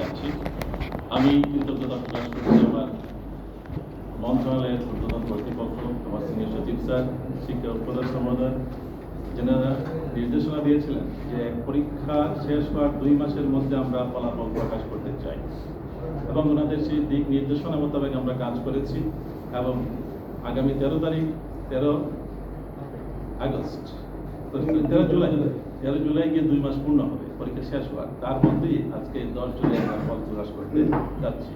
যাচ্ছি আমি কৃতজ্ঞতা প্রকাশ করছি আমার মন্ত্রণালয়ের ঊর্ধ্বতন কর্তৃপক্ষ, আমার সিনিয়র সচিব স্যার, শিক্ষা উপদেষ্টা মহোদয়, যেনারা নির্দেশনা দিয়েছিলেন যে পরীক্ষা শেষ হওয়ার দুই মাসের মধ্যে আমরা ফলাফল প্রকাশ করতে চাই। এবং ওনাদের সেই দিক নির্দেশনা মোতাবেক আমরা কাজ করেছি এবং আগামী তেরো তারিখ, তেরো আগস্ট, তেরো জুলাই তেরো জুলাই গিয়ে দুই মাস পূর্ণ হবে। পরীক্ষা শেষ হওয়ার তার মধ্যেই আজকে দশ জুলাই আমরা ফল প্রকাশ করতে যাচ্ছি।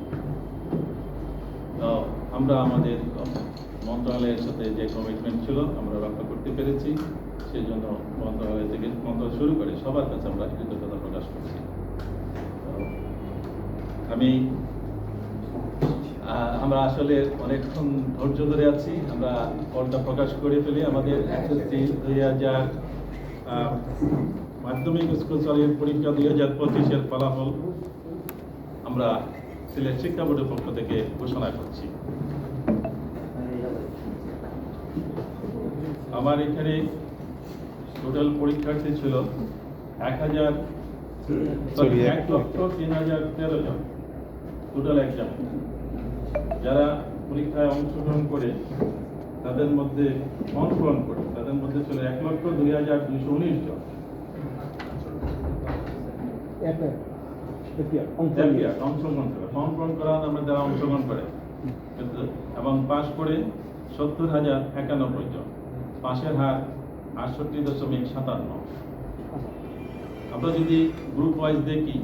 তো আমরা আমাদের মন্ত্রণালয়ের সাথে যে কমিটমেন্ট ছিল, আমরা রক্ষা করতে পেরেছি। সেই জন্য মন্ত্রণালয় থেকে মন্ত্রণালয় শুরু করে সবার কাছে আমরা কৃতজ্ঞতা প্রকাশ করছি। আমি আমরা আসলে অনেকক্ষণ ধৈর্য ধরে আছি। আমরা ফলটা প্রকাশ করে ফেলি। আমাদের দুই হাজার মাধ্যমিক স্কুল চালিয়ে পরীক্ষা দুই হাজার পঁচিশের ফলাফল আমরা সিলেট শিক্ষা বোর্ডের পক্ষ থেকে ঘোষণা করছি। আমার এখানে টোটাল পরীক্ষার্থী ছিল এক হাজার এক লক্ষ তিন হাজার তেরো জন টোটাল এক্সাম যারা পরীক্ষায় অংশগ্রহণ করে তাদের মধ্যে অংশগ্রহণ করে তাদের মধ্যে ছিল এক লক্ষ দুই হাজার দুইশো উনিশ জন। অংশগ্রহণ করে। ফর্ম পূরণ করা আমরা যারা অংশগ্রহণ করে এবং পাশ করে সত্তর হাজার একানব্বই জন। পাশের হার আটষট্টি দশমিক সাতান্ন। আমরা যদি গ্রুপ ওয়াইজ দেখি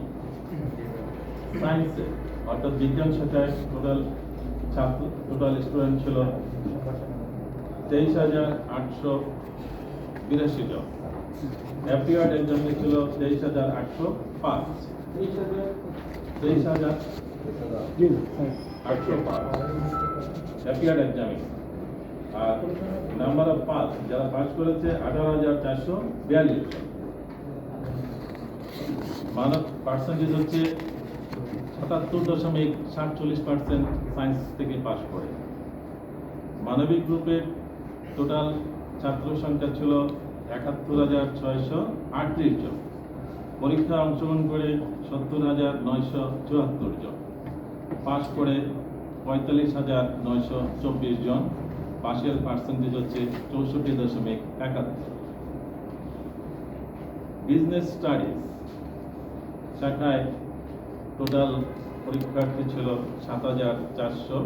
সায়েন্সে অর্থাৎ বিজ্ঞান শাখায় টোটাল ছাত্র টোটাল স্টুডেন্ট ছিল তেইশ হাজার আটশো বিরাশি জন। অ্যাপিয়ার্ড এক্সামে ছিল তেইশ হাজার আটশো পাঁচ। তেইশ হাজার আটশো পাঁচ। অ্যাপিয়ার্ড এক্সামে আর নাম্বার অফ যারা করেছে আঠারো হাজার চারশো বিয়াল্লিশ। মানব পার্সেন্টেজ হচ্ছে সাতাত্তর দশমিক সাতচল্লিশ পার্সেন্ট সায়েন্স থেকে পাশ করে। মানবিক গ্রুপের টোটাল ছাত্র সংখ্যা ছিল একাত্তর হাজার ছয়শো আটত্রিশ জন। পরীক্ষা অংশগ্রহণ করে সত্তর হাজার নয়শো চুয়াত্তর জন। পাশ করে পঁয়তাল্লিশ হাজার নয়শো চব্বিশ জন। পাশের পার্সেন্টেজ হচ্ছে চৌষট্টি দশমিক একাত্তর। বিজনেস স্টাডিজ শাখায় টোটাল পরীক্ষার্থী ছিল সাত হাজার চারশো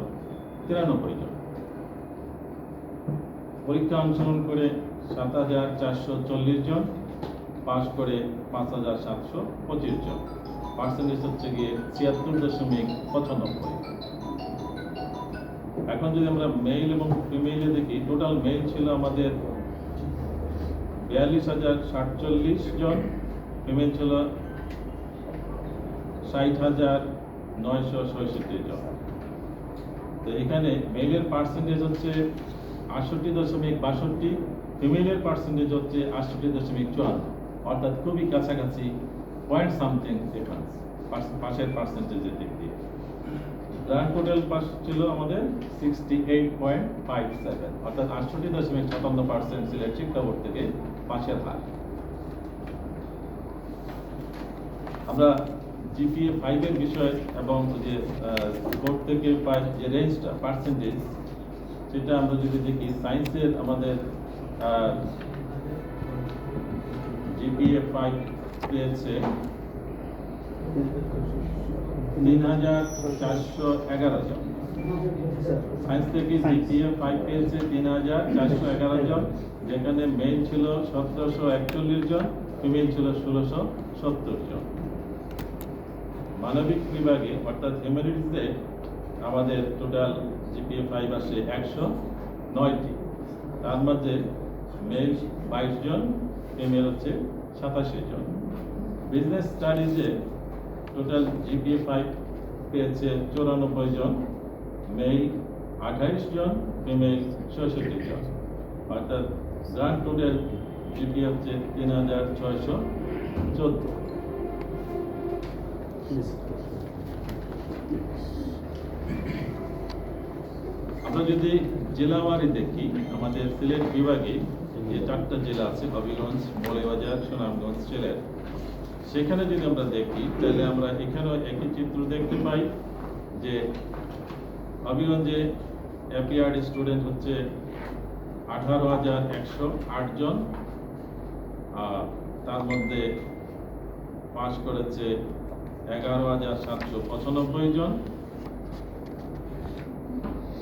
তিরানব্বই জন। পরীক্ষা অংশগ্রহণ করে সাত হাজার চারশো চল্লিশ জন। পাশ করে পাঁচ হাজার সাতশো পঁচিশ জন। পার্সেন্টেজ হচ্ছে গিয়ে ছিয়াত্তর দশমিক পঁচানব্বই। এখন যদি আমরা মেল এবং ফিমেইলে দেখি টোটাল মেল ছিল আমাদের বিয়াল্লিশ হাজার সাতচল্লিশ জন ফিমেল ছিল ষাট হাজার নয়শো ছয়ষট্টি জন। তো এখানে মেলের পার্সেন্টেজ হচ্ছে আটষট্টি দশমিক বাষট্টি ফিমেলের পার্সেন্টেজ হচ্ছে আটষট্টি দশমিক চুয়ান্ন। অর্থাৎ খুবই কাছাকাছি পয়েন্ট সামথিং ডিফারেন্স পাশের পার্সেন্টেজের দিক দিয়ে। গ্রান্ড টোটাল পাস ছিল আমাদের sixty eight point five seven অর্থাৎ আটষট্টি দশমিক সাতান্ন পার্সেন্ট সিলেট শিক্ষা বোর্ড থেকে পাশের হার। আমরা জিপিএ ফাইভের বিষয় এবং যে বোর্ড থেকে পাই যে রেঞ্জটা পার্সেন্টেজ সেটা আমরা যদি দেখি সায়েন্সের আমাদের জিপিএ ফাইভ পেয়েছে। তিন হাজার চারশো এগারো জন। সায়েন্স থেকে জিপিএ ফাইভ পেয়েছে তিন হাজার চারশো এগারো জন। যেখানে মেল ছিল সতেরোশো একচল্লিশ জন ফিমেল ছিল ষোলোশো সত্তর জন। মানবিক বিভাগে, অর্থাৎ হিউম্যানিটিসে আমাদের টোটাল জিপিএ ফাইভ আসে একশো নয়টি। তার মধ্যে মেল বাইশ জন ফিমেল হচ্ছে সাতাশি জন। বিজনেস স্টাডিজে টোটাল জিপিএ ফাইভ পেয়েছে চৌরানব্বই জন মেল আঠাইশ জন ফিমেল ছয়ষট্টি জন। অর্থাৎ গ্রান্ড টোটাল জিপিএ হচ্ছে তিন হাজার ছয়শো চোদ্দ। আমরা যদি জেলাওয়ারি দেখি, আমাদের সিলেট বিভাগে যে চারটা জেলা আছে হবিগঞ্জ মৌলবাজার সুনামগঞ্জ, সিলেট। সেখানে যদি আমরা দেখি, তাহলে আমরা এখানেও একই চিত্র দেখতে পাই যে হবিগঞ্জে অ্যাপিয়ার্ড স্টুডেন্ট হচ্ছে আঠারো হাজার একশো আট জন, আর তার মধ্যে পাশ করেছে এগারো হাজার সাতশো পঁচানব্বই জন।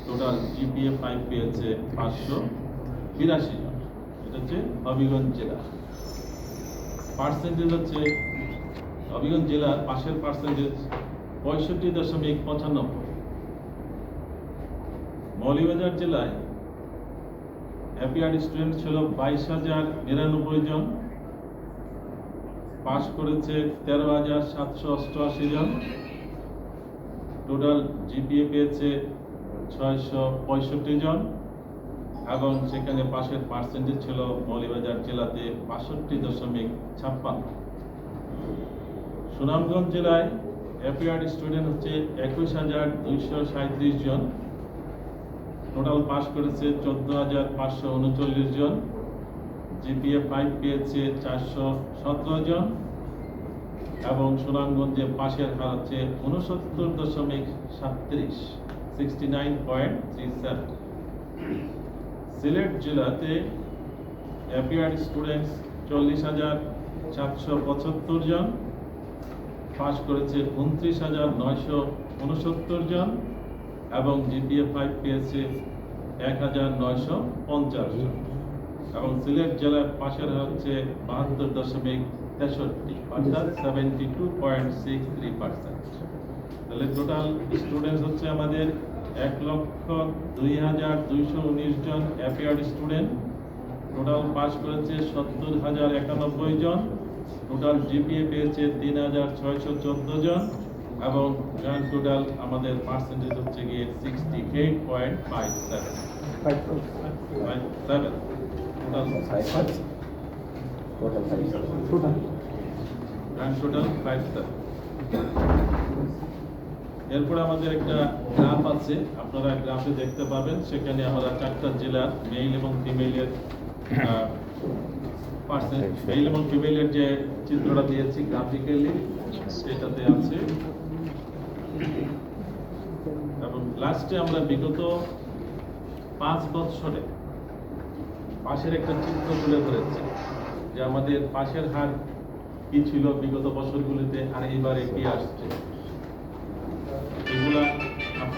টোটাল জিপিএ ফাইভ পেয়েছে পাঁচশো বিরাশি হচ্ছে হবিগঞ্জ জেলা। পার্সেন্টেজ হচ্ছে হবিগঞ্জ জেলার পাশের পার্সেন্টেজ পঁয়ষট্টি দশমিক পঁচানব্বই। মৌলিবাজার জেলায় হ্যাপিয়ার স্টুডেন্ট ছিল বাইশ হাজার নিরানব্বই জন। পাশ করেছে তেরো হাজার সাতশো অষ্টআশি জন। টোটাল জিপিএ পেয়েছে ছয়শো পঁয়ষট্টি জন। এবং সেখানে পাশের পার্সেন্টেজ ছিল মৌলিবাজার জেলাতে বাষট্টি দশমিক ছাপ্পান্ন। সুনামগঞ্জ জেলায় অ্যাপিয়ার্ড স্টুডেন্ট হচ্ছে একুশ হাজার দুইশো সাঁত্রিশ জন। টোটাল পাস করেছে চোদ্দ হাজার পাঁচশো উনচল্লিশ জন। জিপিএ ফাইভ পেয়েছে চারশো সতেরো জন। এবং সুনামগঞ্জে পাশের হার হচ্ছে উনসত্তর দশমিক সাতত্রিশ sixty nine point three seven Sylhet জেলাতে অ্যাপিয়ার্ড স্টুডেন্টস চল্লিশ হাজার সাতশো পঁচাত্তর জন পাস করেছে উনত্রিশ হাজার নয়শো উনসত্তর জন এবং জিপিএ ফাইভ পেয়েছে এক হাজার নয়শো পঞ্চাশ জন। এবং সিলেট জেলার পাশের হচ্ছে বাহাত্তর দশমিক তেষট্টি অর্থাৎ seventy two point six three percent তাহলে টোটাল স্টুডেন্টস হচ্ছে আমাদের এক লক্ষ দুই হাজার দুইশো উনিশ জন অ্যাপিয়ার্ড স্টুডেন্ট টোটাল পাস করেছে সত্তর হাজার একানব্বই জন টোটাল জিপিএ পেয়েছে তিন হাজার ছয়শো চোদ্দ জন, এবং গ্র্যান্ড টোটাল আমাদের পার্সেন্টেজ হচ্ছে গিয়ে sixty eight point five seven five seven total five seven এরপর আমাদের একটা গ্রাফ আছে আপনারা গ্রাফে দেখতে পাবেন। সেখানে আমরা চারটা জেলার মেইল এবং পার্সেন্ট মেইল এবং ফিমেইলের যে চিত্রটা দিয়েছি গ্রাফিক্যালি সেটাতে আছে। এবং লাস্টে আমরা বিগত পাঁচ বছরে পাশের একটা চিত্র তুলে ধরেছি যে আমাদের পাশের হার কি ছিল বিগত বছরগুলিতে আর এবারে কি আসছে।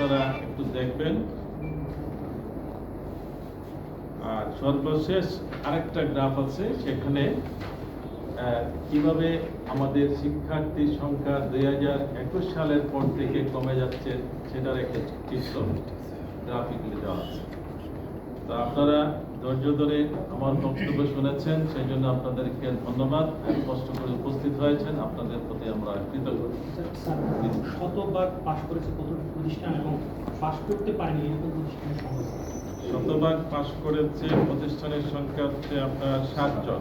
আপনারা একটু দেখবেন। আর সর্বশেষ আরেকটা গ্রাফ আছে, সেখানে কীভাবে আমাদের শিক্ষার্থীর সংখ্যা দুই হাজার একুশ সালের পর থেকে কমে যাচ্ছে সেটার একটা চিত্র গ্রাফিকলি দেওয়া আছে। তো আপনারা ধৈর্য ধরে আমার বক্তব্য শুনেছেন সেই জন্য আপনাদেরকে ধন্যবাদ। কষ্ট করে উপস্থিত হয়েছেন আপনাদের প্রতি আমরা কৃতজ্ঞ। শতভাগ পাশ করেছে কত প্রতিষ্ঠান এবং পাশ করতে পারেনি এরকম প্রতিষ্ঠানের সংখ্যা? শতভাগ পাশ করেছে প্রতিষ্ঠানের সংখ্যা হচ্ছে আপনার সাতজন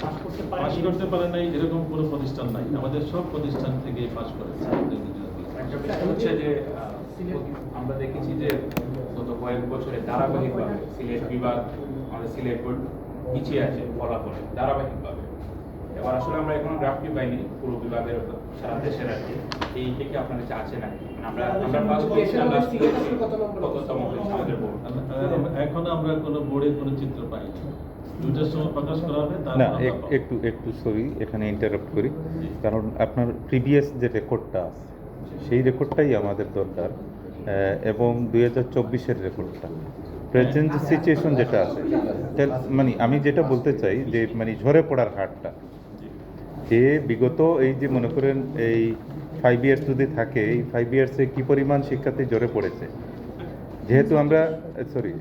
পাশ করতে পাশ করতে পারে নাই এরকম কোনো প্রতিষ্ঠান নাই। আমাদের সব প্রতিষ্ঠান থেকে পাশ করেছে। হচ্ছে যে আমরা দেখেছি যে গত কয়েক বছরে ধারাবাহিকভাবে সিলেট বিভাগ আমাদের সিলেট বোর্ড পিছিয়ে আছে ফলাফলে ধারাবাহিকভাবে। এবার আসলে আমরা এখনও গ্রাফটি পাইনি পুরো বিভাগের সারা দেশের আর কি। এই থেকে আপনার কাছে আছে নাকি? আমরা আমরা ফার্স্ট পেয়েছিলাম লাস্ট কততম হয়েছে আমাদের বোর্ড এখন আমরা কোনো বোর্ডে কোনো চিত্র পাইনি। দুটার সময় প্রকাশ করা হবে না আমরা। একটু একটু সরি এখানে ইন্টারাপ্ট করি। কারণ আপনার প্রিভিয়াস যে রেকর্ডটা আছে সেই রেকর্ডটাই আমাদের দরকার। এবং দুই হাজার চব্বিশের রেকর্ডটা। প্রেজেন্ট সিচুয়েশন যেটা আছে মানে আমি যেটা বলতে চাই যে মানে ঝরে পড়ার হারটা। যে বিগত এই যে মনে করেন এই ফাইভ ইয়ার্স যদি থাকে, এই ফাইভ ইয়ার্সে কি পরিমাণ শিক্ষার্থী ঝরে পড়েছে? যেহেতু আমরা সরি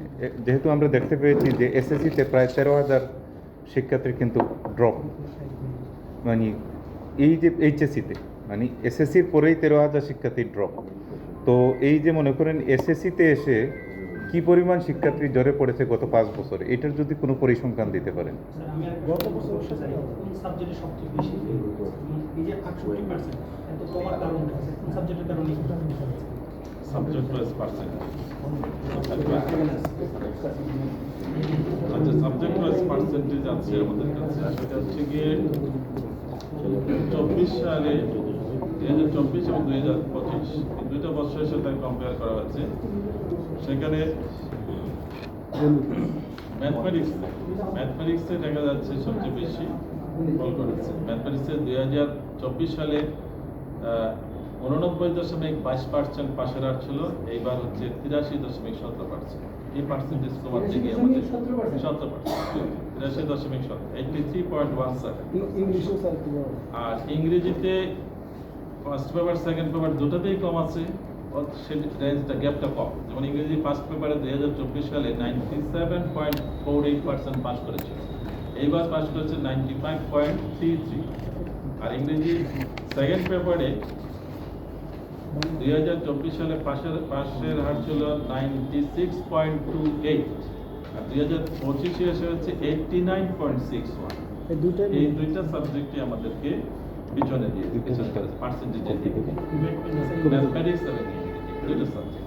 যেহেতু আমরা দেখতে পেয়েছি যে এসএসসিতে প্রায় তেরো হাজার শিক্ষার্থীর কিন্তু ড্রপ মানে এই যে এইচএসসিতে মানে এসএসসির পরেই তেরো হাজার শিক্ষার্থীর ড্রপ তো এই যে মনে করেন এসএসসিতে এসে কি পরিমাণ শিক্ষার্থী জ্বরে পড়েছে গত পাঁচ বছর? এটার যদি কোনো পরিসংখ্যান দিতে পারেন। আচ্ছা সাবজেক্ট ওয়াইজ পার্সেন্টেজ আছে আমাদের কাছে। সেটা হচ্ছে গিয়ে চব্বিশ সালে দুই হাজার চব্বিশ এবং দুই হাজার পঁচিশ এই দুইটা বছরের সাথে কম্পেয়ার করা হয়েছে সেখানে ম্যাথমেটিক্স ম্যাথমেটিক্সে দেখা যাচ্ছে সবচেয়ে বেশি ফল করেছে। ম্যাথমেটিক্সে দুই হাজার চব্বিশ সালে উননব্বই দশমিক বাইশ পার্সেন্ট পাশের হার ছিল এইবার হচ্ছে তিরাশি দশমিক সতেরো পার্সেন্ট এই পার্সেন্টেজ কমাতে গিয়ে আমাদের সতেরো পার্সেন্ট তিরাশি দশমিক সতেরো eighty three point one seven? আর ইংরেজিতে ফার্স্ট পেপার সেকেন্ড পেপার দুটোতেই কম আছে। রেঞ্জটা গ্যাপটা কম। যেমন ইংরেজি ফার্স্ট পেপারে দুই হাজার চব্বিশ সালে ninety seven point four eight percent pass করেছিল এইবার পাস করেছে ninety five point three three আর ইংরেজি সেকেন্ড পেপারে দুই হাজার চব্বিশ সালে পাশের পাশের হার ছিল ninety six point two eight আর দুই হাজার পঁচিশে এসে হচ্ছে eighty nine point six one এই দুইটা সাবজেক্টই আমাদেরকে পিছনে দিয়ে পিছনে পার্সেন্টেজের দিকে ম্যাথমেটিক্স দুইটা সাবজেক্ট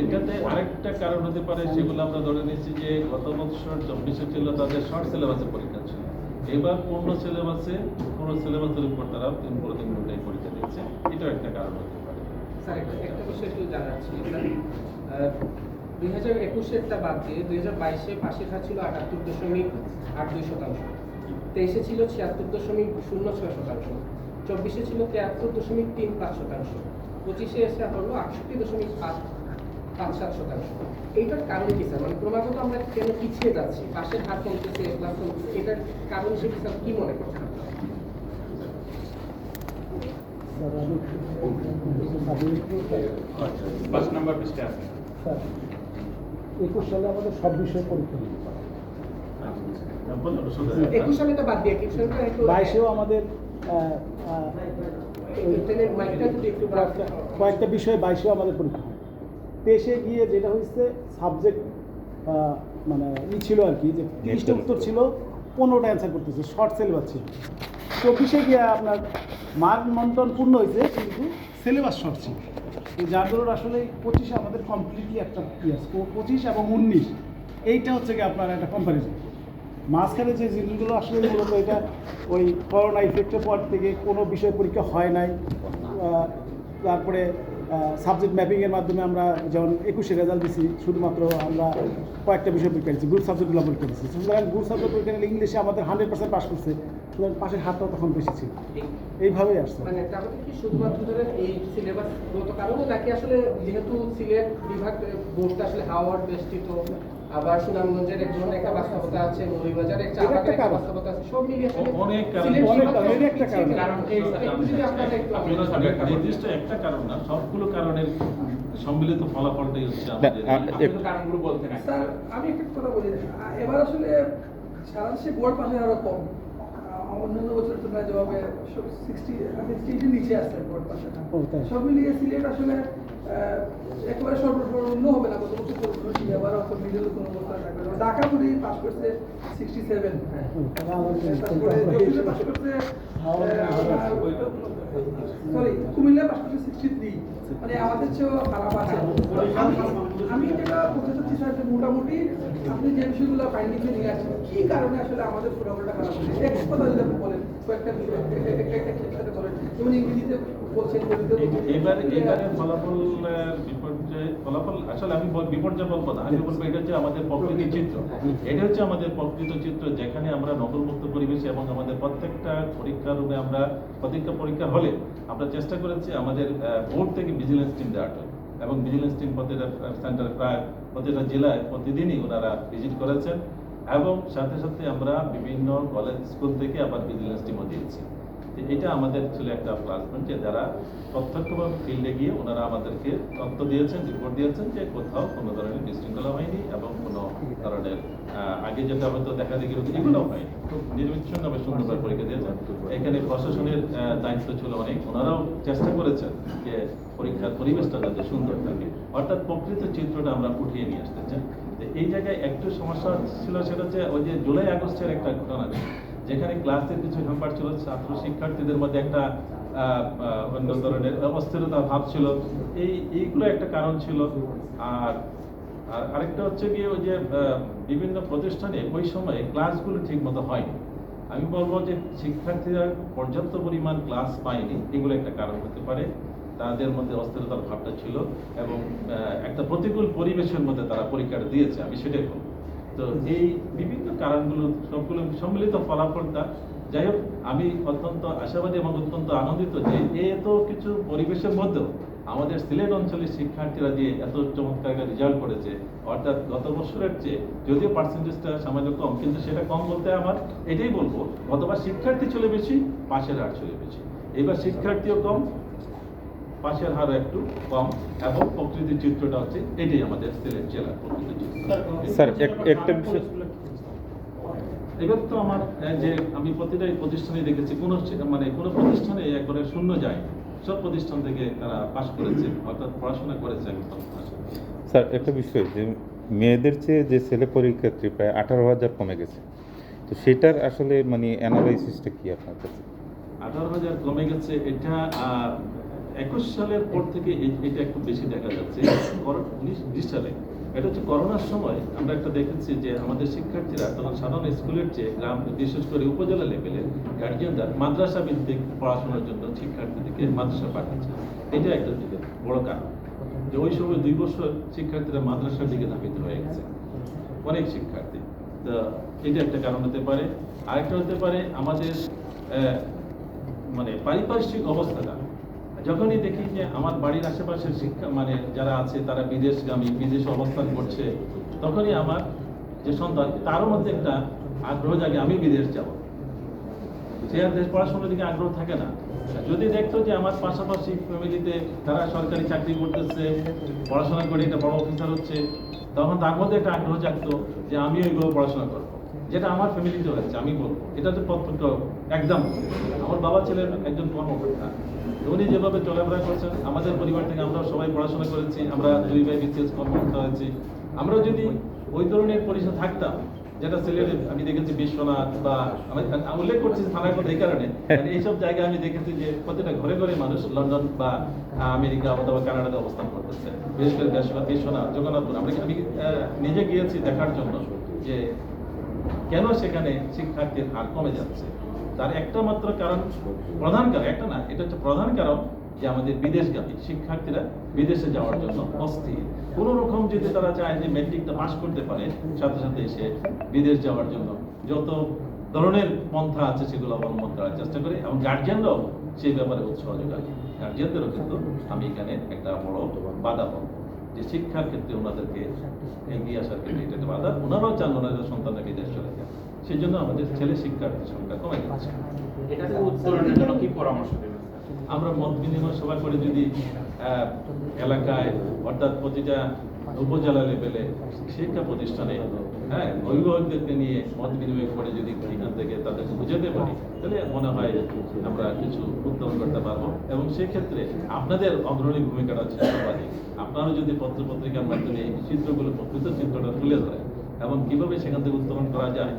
এটাতে আরেকটা কারণ হতে পারে সেগুলো আমরা ধরে নিচ্ছি যে গত বছর চব্বিশে ছিল তাদের শর্ট সিলেবাসে পরীক্ষা ছিল এবার পূর্ণ সিলেবাসে পূর্ণ সিলেবাসের উপর তারা তিন পুরো তিন ঘন্টায় পরীক্ষা দিচ্ছে এটাও একটা কারণ হতে পারে একটা একটা বিষয় একটু জানার ছিল দুই হাজার একুশেরটা বাদ দিয়ে দুই হাজার বাইশে পাশের হার ছিল আটাত্তর দশমিক আট দুই শতাংশ তেইশে ছিল ছিয়াত্তর দশমিক শূন্য ছয় শতাংশ চব্বিশে ছিল তিয়াত্তর দশমিক তিন পাঁচ শতাংশ পঁচিশে এসে হলো আটষট্টি দশমিক পাঁচ পাঁচ সাত শতাংশ। এইটার কারণ কি স্যার মানে ক্রমাগত আমরা কেন পিছিয়ে যাচ্ছি? পাশের হার কমতেছে ক্লাস কমতেছে এটার কারণ হিসেবে স্যার কি মনে করছেন একটু- স্যার, পাঁচ নম্বর পৃষ্ঠে আছে। স্যার, একুশ সালে আমাদের সব বিষয়ে পরীক্ষা নিতে হবে। বলুন, শুধু একুশ সালে তো বাদ দিয়ে একুশ সালে তো একটু বাইশেও আমাদের কয়েকটা বিষয়ে বাইশেও আমাদের পরীক্ষা হয়। তেইশে গিয়ে যেটা হচ্ছে সাবজেক্ট মানে ই ছিল আর কি যে তিরিশটা উত্তর ছিল পনেরোটা অ্যান্সার করতেছে শর্ট সিলেবাস ছিল। চব্বিশে গিয়ে আপনার মার্ক মন্টন পূর্ণ হয়েছে কিন্তু সিলেবাস শর্ট ছিল। তো যার ধরুন আসলে পঁচিশে আমাদের কমপ্লিটলি একটা ইয়াস পঁচিশ এবং উনিশ। এইটা হচ্ছে কি আপনার একটা কম্পারিজন মাঝখানে যে জিনিসগুলো আসলে মূলত এটা ওই করোনা ইফেক্টের পর থেকে কোনো বিষয় পরীক্ষা হয় নাই। তারপরে সাবজেক্ট ম্যাপিংয়ের মাধ্যমে আমরা যেমন একুশে রেজাল্ট দিছি, শুধুমাত্র আমরা কয়েকটা বিষয় পরীক্ষা দিচ্ছি গ্রুপ সাবজেক্টগুলো পরীক্ষা দিচ্ছি সুতরাং গ্রুপ সাবজেক্ট পরীক্ষা নিলে ইংলিশে আমাদের হান্ড্রেড পার্সেন্ট পাস করছে, সুতরাং পাশের হারটাও তখন বেশি ছিল। এইভাবেই আসছে। মানে তার কি শুধুমাত্র ধরেন এই সিলেবাস কারণে নাকি আসলে যেহেতু সিলেট বিভাগ বোর্ডটা আসলে হাওয়ার্ড বেষ্টিত? আবার সুনামগঞ্জের এক ধরনের একটা বাস্তবতা আছে মৌলভীবাজারের একটা একটা আলাদা একটা কারণ। বাস্তবতা আছে সব মিলিয়ে আসলে অনেক কারণ। অনেক কারণ, একটা কারণ। নির্দিষ্ট একটা কারণ না সবগুলো কারণের সম্মিলিত ফলাফলটাই হচ্ছে আমাদের এই- কারণগুলো বলতে না স্যার আমি একটা কথা বলি। এবার আসলে সারা দেশে বোর্ড পাশে আরও কম। অন্যান্য বছর তুলনায় যেভাবে সিক্সটি সিক্সটির নিচে আসছে বোর্ড পাশে সব মিলিয়ে সিলেট আসলে একেবারে সর্বসর্বনিম্ন হবে না কত বছর সর্বনিম্ন এবার হয়তো মিডল কোনো অবস্থা থাকবে না। ঢাকা পুরি পাস করছে sixty seven sorry Comilla pass করছে সিক্সটি থ্রি মানে আমাদের চেয়েও খারাপ আছে। আমি যেটা বলতে চাচ্ছি স্যার যে মোটামুটি আপনি যে বিষয়গুলো ফাইন্ডিংসে নিয়ে আসছেন কি কারণে আসলে আমাদের ফলাফলটা খারাপ হচ্ছে? এক কথা যদি আপনি বলেন কয়েকটা বিষয় একসাথে বলেন। যেমন ইংরেজিতে। আমরা চেষ্টা করেছি আমাদের বোর্ড থেকে ভিজিলেন্স টিম দেওয়ার এবং ভিজিলেন্স টিম সেন্টারে প্রায় প্রতিটা জেলায় প্রতিদিনই ওনারা ভিজিট করেছেন। এবং সাথে সাথে আমরা বিভিন্ন কলেজ স্কুল থেকে আবার ভিজিলেন্স টিমও দিয়েছি। এটা আমাদের ছিল একটা প্লাস পয়েন্ট যে যারা প্রত্যক্ষভাবে ফিল্ডে গিয়ে ওনারা আমাদেরকে তথ্য দিয়েছেন রিপোর্ট দিয়েছেন যে কোথাও কোনো ধরনের বিশৃঙ্খলা হয়নি এবং কোনো ধরনের আগে যেটা হয়তো দেখা দেখি হতো এগুলোও হয়নি। খুব নির্বিচ্ছিন্নভাবে সুন্দরভাবে পরীক্ষা দিয়েছেন। এখানে প্রশাসনের দায়িত্ব ছিল অনেক। ওনারাও চেষ্টা করেছেন যে পরীক্ষার পরিবেশটা যাতে সুন্দর থাকে। অর্থাৎ প্রকৃত চিত্রটা আমরা উঠিয়ে নিয়ে আসতে চাই। এই জায়গায় একটু সমস্যা ছিল সেটা হচ্ছে ওই যে জুলাই আগস্টের একটা ঘটনা। যেখানে ক্লাসের কিছু ব্যাপার ছিল, ছাত্র শিক্ষার্থীদের মধ্যে একটা অন্য ধরনের অস্থিরতা ভাব ছিল। এই, এইগুলো একটা কারণ ছিল। আর আর আরেকটা হচ্ছে গিয়ে ওই যে বিভিন্ন প্রতিষ্ঠানে ওই সময়ে ক্লাসগুলো ঠিক মতো হয়নি। আমি বলব যে শিক্ষার্থীরা পর্যাপ্ত পরিমাণ ক্লাস পায়নি, এগুলো একটা কারণ হতে পারে। তাদের মধ্যে অস্থিরতার ভাবটা ছিল এবং একটা প্রতিকূল পরিবেশের মধ্যে তারা পরীক্ষাটা দিয়েছে, আমি সেটাই বলব। তো এই বিভিন্ন কারণগুলো সবগুলো সম্মিলিত ফলাফলটা, যাই হোক, আমি অত্যন্ত আশাবাদী এবং অত্যন্ত আনন্দিত যে এত কিছু পরিবেশের মধ্যেও আমাদের সিলেট অঞ্চলের শিক্ষার্থীরা দিয়ে এত চমৎকার রেজাল্ট করেছে, অর্থাৎ গত বছরের চেয়ে যদিও পার্সেন্টেজটা সামান্য কম, কিন্তু সেটা কম বলতে আমার এটাই বলব গতবার শিক্ষার্থী চলে বেশি, পাশের হার চলে বেশি। এবার শিক্ষার্থীও কম পাশের হার একটু কম এবং প্রকৃতির চিত্রটা হচ্ছে এটাই আমাদের সিলেট জেলার প্রকৃতির চিত্র। স্যার, একটা বিষয়- এবার তো আমার যে আমি প্রতিটা প্রতিষ্ঠানে দেখেছি কোনো মানে কোনো প্রতিষ্ঠানে একবারে শূন্য যায় সব প্রতিষ্ঠান থেকে তারা পাশ করেছে অর্থাৎ পড়াশোনা করেছে একদম স্যার একটা বিষয় যে মেয়েদের চেয়ে যে ছেলে পরীক্ষার্থী প্রায় আঠারো হাজার কমে গেছে। তো সেটার আসলে মানে অ্যানালাইসিসটা কি আপনার কাছে? আঠারো হাজার কমে গেছে এটা একুশ সালের পর থেকে এটা একটু বেশি দেখা যাচ্ছে। উনিশ সালে এটা হচ্ছে করোনার সময় আমরা একটা দেখেছি যে আমাদের শিক্ষার্থীরা তখন সাধারণ স্কুলের চেয়ে গ্রাম, বিশেষ করে উপজেলা লেভেলের গার্জিয়ানরা মাদ্রাসা ভিত্তিক পড়াশোনার জন্য শিক্ষার্থীদেরকে মাদ্রাসা পাঠাচ্ছে এটা একটা দিকে বড় কারণ। যে ওই সময় দুই বছর শিক্ষার্থীরা মাদ্রাসার দিকে ধাবিত হয়ে গেছে। অনেক শিক্ষার্থী। তো এটা একটা কারণ হতে পারে। আরেকটা হতে পারে আমাদের মানে পারিপার্শ্বিক অবস্থাটা। যখনই দেখি যে আমার বাড়ির আশেপাশের শিক্ষা মানে যারা আছে, তারা বিদেশগামী, বিদেশে অবস্থান করছে, তখনই আমার যে সন্তান, তারও মধ্যে একটা আগ্রহ জাগে, আমি বিদেশ যাব। সে আর দেশ পড়াশোনার দিকে আগ্রহ থাকে না। যদি দেখতো যে আমার পাশাপাশি ফ্যামিলিতে তারা সরকারি চাকরি করতেছে, পড়াশোনা করে একটা বড় অফিসার হচ্ছে, তখন তার মধ্যে একটা আগ্রহ জাগতো যে আমিও এগুলো পড়াশোনা করব। যেটা আমার ফ্যামিলিতে হয়েছে, আমি বলব এটা তো প্রত্যক্ষ একদম আমার বাবা ছিলেন একজন কর্মকর্তা। উনি যেভাবে চলাফেরা করছেন, আমাদের পরিবার থেকে আমরা সবাই পড়াশোনা করেছি, আমরা দুই ভাই বিশেষ কর্মকর্তা হয়েছি। আমরা যদি ওই ধরনের পরিচয় থাকতাম, যেটা সিলেটে আমি দেখেছি বিশ্বনাথ বা আমি উল্লেখ করছি থানার কথা এই কারণে। এইসব জায়গায় আমি দেখেছি যে প্রতিটা ঘরে ঘরে মানুষ লন্ডন বা আমেরিকা অথবা কানাডাতে অবস্থান করতেছে। বিশেষ করে বিশ্বনাথ জগন্নাথপুর। আমরা আমি নিজে গিয়েছি দেখার জন্য যে কেন সেখানে শিক্ষার্থীর হার কমে যাচ্ছে। তার একটা মাত্র কারণ, প্রধান কারণ, একটা না, এটা হচ্ছে প্রধান কারণ যে আমাদের বিদেশগামী শিক্ষার্থীরা বিদেশে যাওয়ার জন্য অস্থির। কোনো রকম যদি তারা চায় যে মেট্রিকটা পাস করতে পারে, সাথে সাথে এসে বিদেশ যাওয়ার জন্য যত ধরনের পন্থা আছে সেগুলো অবলম্বন করার চেষ্টা করে, এবং গার্জিয়ানরাও সেই ব্যাপারে উৎসাহ যোগায়। গার্জিয়ানদেরও কিন্তু আমি এখানে একটা বড় বাধা পাবো, যে শিক্ষার ক্ষেত্রে ওনাদেরকে এগিয়ে আসার ক্ষেত্রে এটা বাধা। ওনারাও চান ওনাদের সন্তানরা বিদেশ চলে যায় সেই জন্য আমাদের ছেলে শিক্ষার্থীর সংখ্যা কমে যাচ্ছে উত্তরণের জন্য কি পরামর্শ দেবেন? আমরা মত বিনিময় সভা করে যদি এলাকায় অর্থাৎ প্রতিটা উপজেলা লেভেলে শিক্ষা প্রতিষ্ঠানে হ্যাঁ অভিভাবকদেরকে নিয়ে মত বিনিময় করে যদি এখান থেকে তাদেরকে বুঝাতে পারি তাহলে মনে হয় আমরা কিছু উত্তরণ করতে পারব। এবং সেক্ষেত্রে আপনাদের অগ্রণী ভূমিকাটা হচ্ছে সর্বাধিক আপনারা যদি পত্র পত্রিকার মাধ্যমে এই চিত্রগুলো প্রকৃত চিত্রটা তুলে ধরেন এবং কীভাবে সেখান থেকে উত্তরণ করা যায়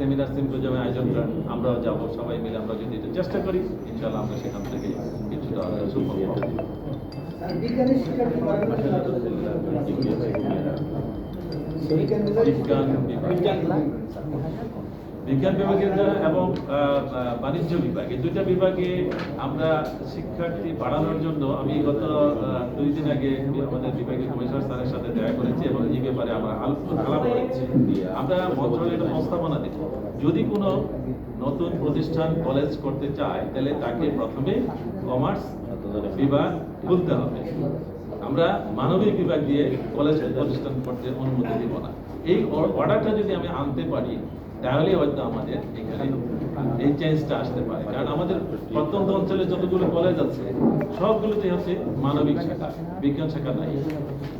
সেমিনার সিম্পোজিয়ামের আয়োজনটা আমরাও যাব, সবাই মিলে আমরা যদি এটা চেষ্টা করি, ইনশাআল্লাহ আমরা সেখান থেকে কিছুটা সুফল পাবো। বিজ্ঞান বিজ্ঞান বিজ্ঞান বিভাগের দ্বারা এবং বাণিজ্য বিভাগ। দুইটা বিভাগে আমরা শিক্ষার্থী বাড়ানোর জন্য আমি গত দুই দিন আগে আমাদের বিভাগীয় কমিশনার স্যারের সাথে দেখা করেছি এবং এই ব্যাপারে আমরা আলোপ করেছি। আমরা মন্ত্রণালয়ে একটা প্রস্তাবনা দিব যদি কোনো নতুন প্রতিষ্ঠান কলেজ করতে চায় তাহলে তাকে প্রথমে কমার্স বিভাগ খুলতে হবে। আমরা মানবিক বিভাগ দিয়ে কলেজ প্রতিষ্ঠান করতে অনুমতি দিব না। এই অর্ডারটা যদি আমি আনতে পারি তাহলে হয়তো আমাদের এখানে এই চেঞ্জটা আসতে পারে। কারণ আমাদের প্রত্যন্ত অঞ্চলে যতগুলো কলেজ আছে সবগুলোতে হচ্ছে মানবিক শাখা বিজ্ঞান শাখা নাই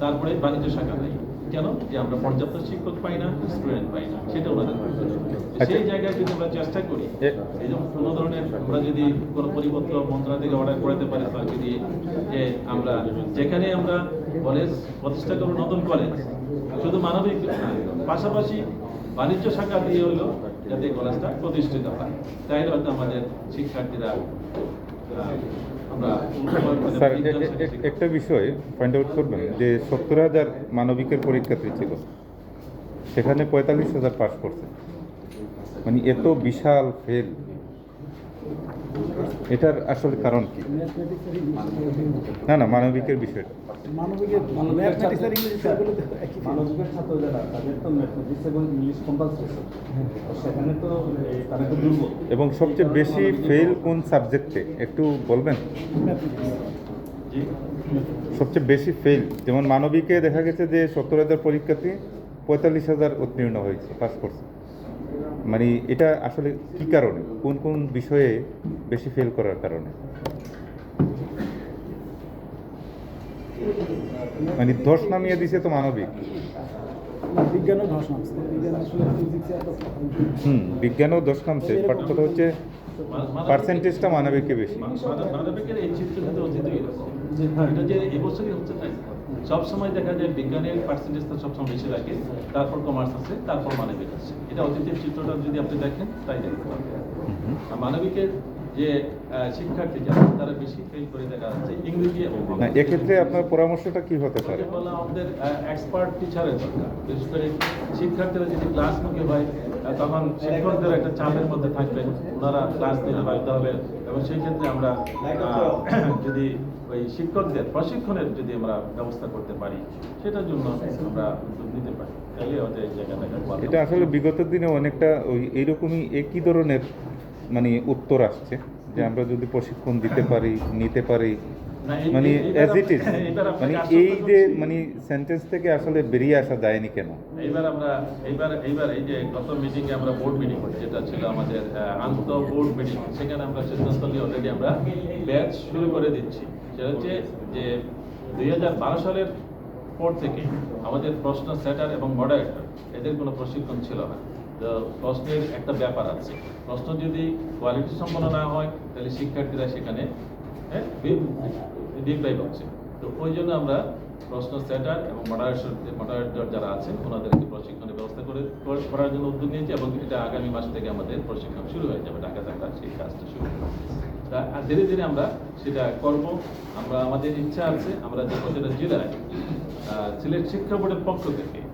তারপরে বাণিজ্য শাখা নাই। কেন? যে আমরা পর্যাপ্ত শিক্ষক পাই না স্টুডেন্ট পাই না সেটা ওনাদের সেই জায়গায় যদি আমরা চেষ্টা করি এই যে কোনো ধরনের আমরা যদি কোনো পরিপত্র মন্ত্রণালয় থেকে অর্ডার করাতে পারি স্যারকে দিয়ে যে আমরা যেখানে আমরা কলেজ প্রতিষ্ঠা করব নতুন কলেজ শুধু মানবিক পাশাপাশি বাণিজ্য শাখা দিয়ে হলো যাতে কলেজটা প্রতিষ্ঠিত হয়। তাই হয়তো আমাদের শিক্ষার্থীরা স্যার একটা বিষয় ফাইন্ড আউট করবেন। যে সত্তর হাজার মানবিকের পরীক্ষার্থী ছিল সেখানে পঁয়তাল্লিশ হাজার পাস করছে। মানে এত বিশাল ফেল এটার আসলে কারণ কি? না না মানবিকের বিষয়টা। মানবিকের ম্যাথমেটিক্স ইংলিশ সেগুলো তো একই ফিল্ড। মানবিকের ছাত্র যারা তাদের তো ম্যাথমেটিক্স এবং ইংলিশ কম্পালসারি সেখানে তো তারা তো দুর্বল। এবং সবচেয়ে বেশি ফেল কোন সাবজেক্টে একটু বলবেন? সবচেয়ে বেশি ফেল যেমন মানবিকে দেখা গেছে যে সত্তর হাজার পরীক্ষার্থী পঁয়তাল্লিশ হাজার উত্তীর্ণ হয়েছে পাস করছে। মানে এটা আসলে কি কারণে? কোন কোন বিষয়ে বেশি ফেল করার কারণে? মানে দোষ নামিয়ে দিছে তো মানবিক। বিজ্ঞানও ধস নামছে। হুম বিজ্ঞানও দোষ নামছে বাট কথা হচ্ছে পার্সেন্টেজটা মানবিকে বেশি। মানব- মানবিকের এই চিত্র অতীত এরকম এটা যে এবছরই হচ্ছে তাই। না। সবসময় দেখা যায় বিজ্ঞানের পার্সেন্টেজটা সবসময় বেশি রাখে তারপর কমার্স আছে তারপর মানবিক আছে। এটা অতীতের চিত্রটা যদি আপনি দেখেন তাই দেখতে পাবেন। আর মানবিকের যে শিক্ষার্থী যারা তারা বেশি ফেল করে দেখা যাচ্ছে ইংরেজি এবং এক্ষেত্রে আপনার পরামর্শটা কি হতে পারে? বলা আমাদের এক্সপার্ট টিচারের দরকার। বিশেষ করে শিক্ষার্থীরা যদি ক্লাসমুখী হয় তখন শিক্ষকদের একটা চাপের মধ্যে থাকবেন। ওনারা ক্লাস দিতে বাধ্য হবে। এবং সেই ক্ষেত্রে আমরা যদি ওই শিক্ষকদের প্রশিক্ষণের যদি আমরা ব্যবস্থা করতে পারি সেটার জন্য আমরা উদ্যোগ নিতে পারি। তাহলে এই জায়গাটা এটা আসলে বিগত দিনে অনেকটা ওই এইরকমই একই ধরনের মানে উত্তর আসছে যে আমরা যদি প্রশিক্ষণ দিতে পারি নিতে পারি মানে অ্যাজ ইট ইজ মানে এই যে মানে সেন্টেন্স থেকে আসলে বেরিয়ে আসা যায়নি কেন? এইবার আমরা এইবার এইবার এই যে গত মিটিং এ আমরা বোর্ড মিটিং যেটা ছিল আমাদের আন্ত বোর্ড মিটিং সেখানে আমরা সিদ্ধান্ত নিয়ে অলরেডি আমরা ব্যাচ শুরু করে দিচ্ছি। সেটা হচ্ছে যে দুই সালের পর থেকে আমাদের প্রশ্ন সেটার এবং মডারেটর এদের কোনো প্রশিক্ষণ ছিল না। প্রশ্নের একটা ব্যাপার আছে। প্রশ্ন যদি কোয়ালিটি সম্পন্ন না হয়, তাহলে শিক্ষার্থীরা সেখানে হ্যাঁ তো ওই জন্য আমরা প্রশ্ন সেটার এবং মডারেশন মডারেটর যারা আছেন, ওনাদেরকে প্রশিক্ষণের ব্যবস্থা করে করে- করার জন্য উদ্যোগ নিয়েছি এবং এটা আগামী মাস থেকে আমাদের প্রশিক্ষণ শুরু হয়ে যাবে। ঢাকা থাকা সেই কাজটা শুরু আর ধীরে ধীরে আমরা সেটা করব। আমরা, আমাদের ইচ্ছা আছে, আমরা যে প্রতিটা জেলায় সিলেট শিক্ষা বোর্ডের পক্ষ থেকে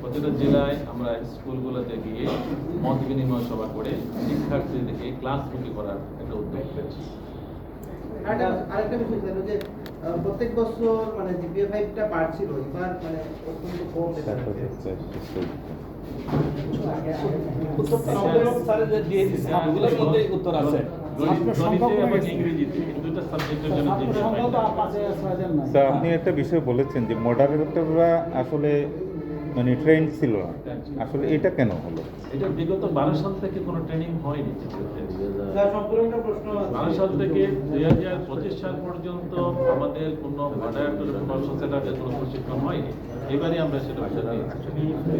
প্রতিটা জেলায় আমরা স্কুলগুলোতে গিয়ে মত বিনিময় সভা করে শিক্ষার্থীদেরকে ক্লাসমুখী করার একটা উদ্যোগ পেয়েছি। আরেকটা আরেকটা বিষয় ছিল যে প্রত্যেক বছর মানে জিপিএ ফাইভটা বাড়ছিল এবার মানে অত্যন্ত কম দেখা যাচ্ছে। স্যারের যে দিয়ে দিচ্ছে সবগুলোর মধ্যে উত্তর আছে। গণিত- ছাত্র সংখ্যা গণিতে কমে এবং গেছে। ইংরেজিতে এই দুইটা সাবজেক্টের জন্য ছাত্র যে সংখ্যাও তো আর পাঁচ হাজার ছয় হাজার নাই তা আপনি একটা বিষয় বলেছেন যে মডারেটররা আসলে মানে ট্রেন্ড ছিল না। আসলে এটা কেন হলো? এটা বিগত বারো সাল থেকে কোনো ট্রেনিং হয়নি বারো সাল থেকে দুই হাজার পঁচিশ সাল পর্যন্ত আমাদের কোনো সেটার কোনো প্রশিক্ষণ হয়নি। এবারে আমরা সেটা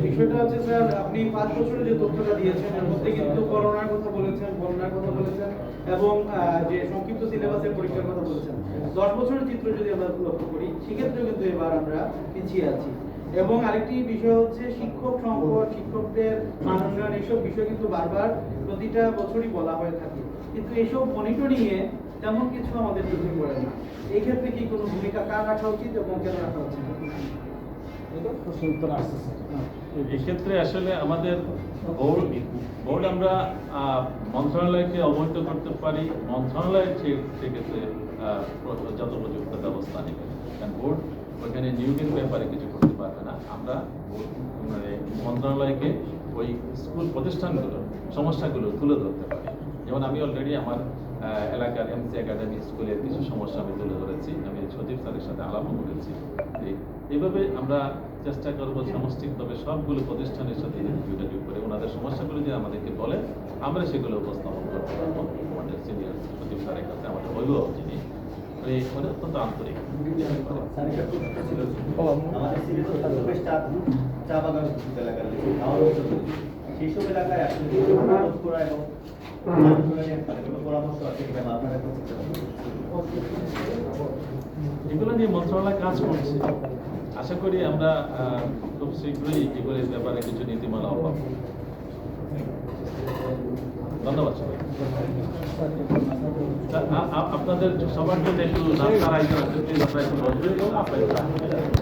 বিষয়টা হচ্ছে স্যার আপনি পাঁচ বছরের যে তথ্যটা দিয়েছেন এর মধ্যে কিন্তু করোনার কথা বলেছেন বন্যার কথা বলেছেন এবং আহ, যে সংক্ষিপ্ত সিলেবাসের পরীক্ষার কথা বলেছেন। দশ বছরের চিত্র যদি আমরা লক্ষ্য করি সেক্ষেত্রেও কিন্তু এবার আমরা পিছিয়ে আছি। এবং আরেকটি বিষয় হচ্ছে শিক্ষক সংকট শিক্ষকদের মান উন্নয়ন এইসব বিষয় কিন্তু বারবার প্রতিটা বছরই বলা হয়ে থাকে। কিন্তু এইসব মনিটরিং এ তেমন কিছু আমাদের চোখে পড়ে না। এই ক্ষেত্রে কি কোনো ভূমিকা কার রাখা উচিত এবং কেন রাখা উচিত? এক্ষেত্রে আসলে আমাদের বোর্ড আমরা মন্ত্রণালয়কে অবহিত করতে পারি। মন্ত্রণালয় সেক্ষেত্রে আহ, প্র- যথোপযুক্ত ব্যবস্থা নেবে। কারণ বোর্ড ওইখানে নিয়োগের ব্যাপারে কিছু আমরা মানে মন্ত্রণালয়কে ওই স্কুল প্রতিষ্ঠানগুলোর সমস্যাগুলো তুলে ধরতে পারি। যেমন আমি অলরেডি আমার এলাকার এমসি একাডেমি স্কুলের কিছু সমস্যা আমি তুলে ধরেছি। আমি সচিব স্যারের সাথে আলাপও করেছি। এইভাবে আমরা চেষ্টা করব সামষ্টিকভাবে সবগুলো প্রতিষ্ঠানের সাথে যোগাযোগ করে ওনাদের সমস্যাগুলো যে আমাদেরকে বলে, আমরা সেগুলো উপস্থাপন করতে পারব। আমাদের সিনিয়র সচিব স্যারের কাছে আমাদের অভিভাবক যিনি অত্যন্ত আন্তরিক চা বাগান সেইসব এলাকায় আসলে করা এবং মান পরামর্শ আছে কিনা আপনারা করছেন? এগুলো নিয়ে মন্ত্রণালয় কাজ করছে। আশা করি আমরা খুব শীঘ্রই এগুলোর ব্যাপারে কিছু নীতিমালা পাবো। ধন্যবাদ আপনাদের সবার জন্য একটু নাস্তার আয়োজন আছে